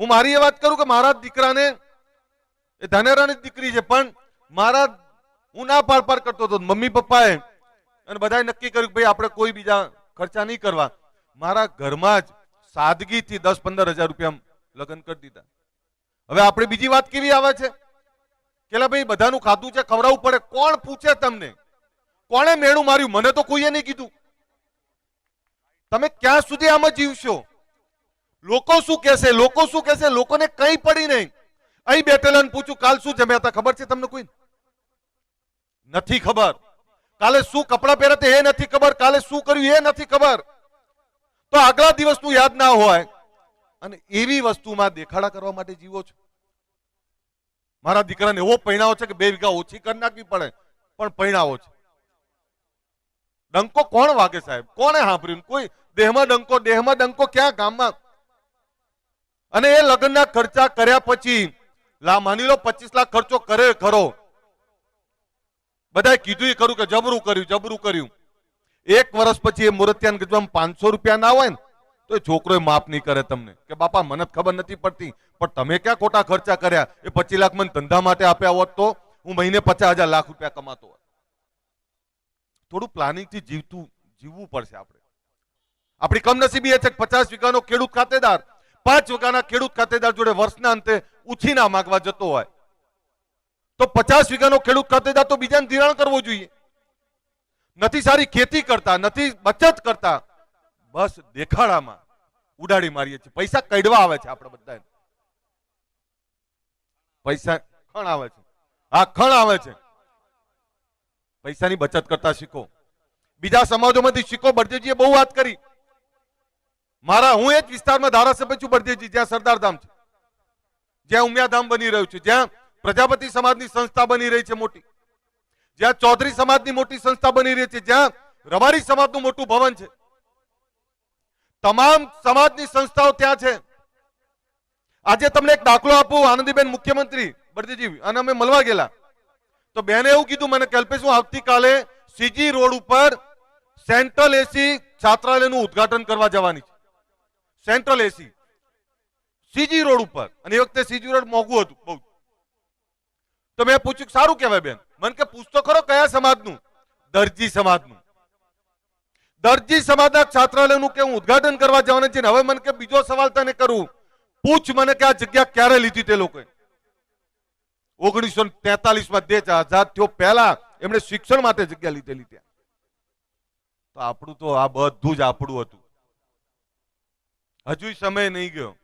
હું મારી એ વાત કરું કે મારા દીકરાને, એ ધાનેરાની દીકરી છે, પણ મારા, હું ના પાડ પાડ કરતો હતો મમ્મી પપ્પાએ અને બધાએ નક્કી કર્યું કે ભાઈ આપણે કોઈ બીજા ખર્ચા નહીં કરવા. મારા ઘરમાં જ સાદગીથી દસ પંદર હજાર રૂપિયા લગ્ન કરી દીધા. હવે આપણે બીજી વાત કેવી આવે છે? કે ભાઈ, બધાનું ખાધું છે, ખવડાવવું પડે. કોણ પૂછે તમને? કોણે મેળું માર્યું? મને તો કોઈએ નહીં કીધું. તમે ક્યાં સુધી આમાં જીવશો? લોકો શું કહેશે લોકો શું કહેશે લોકોને કંઈ પડી નહીં. અહીં બેઠેલા પૂછું, કાલ શું જમ્યા હતા? ખબર છે તમને કોઈ નથી ખબર. કાલે શું કપડાં પહેર્યા એ નથી ખબર. કાલે શું કર્યું એ નથી ખબર. તો આગલા દિવસનું યાદ ના હોય. અને એવી વસ્તુમાં દેખાડા કરવા માટે જીવો છો. મારા દીકરાને એવો પૈણાવો છે કે બે વીઘા ઓછી કરી નાખવી પડે, પણ પૈણાવો છે. ડંકો કોણ વાગે સાહેબ? કોણે સાંભળ્યું? કોઈ દેહમાં ડંકો દેહમાં ડંકો ક્યાં? ગામમાં અને એ લગ્નના ખર્ચા કર્યા પછી, લા માની લો પચીસ લાખ ખર્ચો કરે ખરો. બધાએ કીધું ખરું કે જબરું કર્યું જબરું કર્યું. એક વર્ષ પછી એ મુરતિયાન ગજવામાં પાંચસો રૂપિયા ના હોય ને, તો એ છોકરો માફ નહીં કરે તમને. કે બાપા, મને ખબર નથી પડતી, પણ તમે ક્યાં ખોટા ખર્ચા કર્યા? એ પચીસ લાખ મને ધંધા માટે આપ્યા હોત તો, હું મહિને પચાસ હજાર લાખ રૂપિયા કમાતો હોત. થોડું પ્લાનિંગથી જીવતું, જીવવું પડશે આપણે. આપણી કમનસીબી એ છે કે પચાસ વીઘાનો ખેડૂત ખાતેદાર. પાંચ વીઘાના ખેડૂત ખાતેદાર જોડે વર્ષના અંતે ઉછીના માગવા જતો હોય. તો પચાસ વીઘાનો ખેડૂત ખાતેદાર તો બીજાને ધિરાણ કરવો જોઈએ. નથી સારી ખેતી કરતા, નથી બચત કરતા, બસ દેખાડામાં ઉડાડી મારીએ છીએ. પૈસા કડવા આવે છે આપણે બધા પૈસા ખણ આવે છે. હા, ખણ આવે છે. પૈસાની બચત કરતા શીખો. બીજા સમાજોમાંથી શીખો, બળદેવજીએ બહુ વાત કરી. મારા, હું એ જ વિસ્તારમાં ધારાસભ્ય છું બળદેવજી, જ્યાં સરદાર ધામ છે. જ્યાં ઉમિયાધામ બની રહ્યું છે, જ્યાં પ્રજાપતિ સમાજની સંસ્થા બની રહી છે મોટી. જ્યાં ચૌધરી સમાજની મોટી સંસ્થા બની રહી છે, જ્યાં રબારી સમાજનું મોટું ભવન છે. તમામ સમાજની સંસ્થાઓ ત્યાં છે. આજે તમને એક દાખલો આપું, આનંદીબેન મુખ્યમંત્રી, બળદેવજી, અને અમે મળવા ગયેલા. તો બેને એવું કીધું, મને કલ્પેશ, હું આવતીકાલે સીજી રોડ ઉપર સેન્ટ્રલ એસી છાત્રાલયનું ઉદ્ઘાટન કરવા જવાની છે. Central AC. સીજી રોડ ઉપર. અને એ વખતે સીજી રોડ મોંઘું હતું, બહુ. તો મેં પૂછ્યું સારું કહેવાય બેન. મને કે પૂછતો ખરો કયા સમાજનું? દરજી સમાજનું. દરજી સમાજના છાત્રાલયનું કે હું ઉદઘાટન કરવા જવાનું છે ને હવે મને કે બીજો સવાલ તને કરું. પૂછ મને કે આ જગ્યા ક્યારે લીધી તે લોકોએ. ઓગણીસો માં દેશ આઝાદ થયો પહેલા એમણે શિક્ષણ માટે જગ્યા લીધેલી ત્યાં. તો આપણું તો આ બધું જ આપણું હતું. હજુ સમય નહીં ગયો.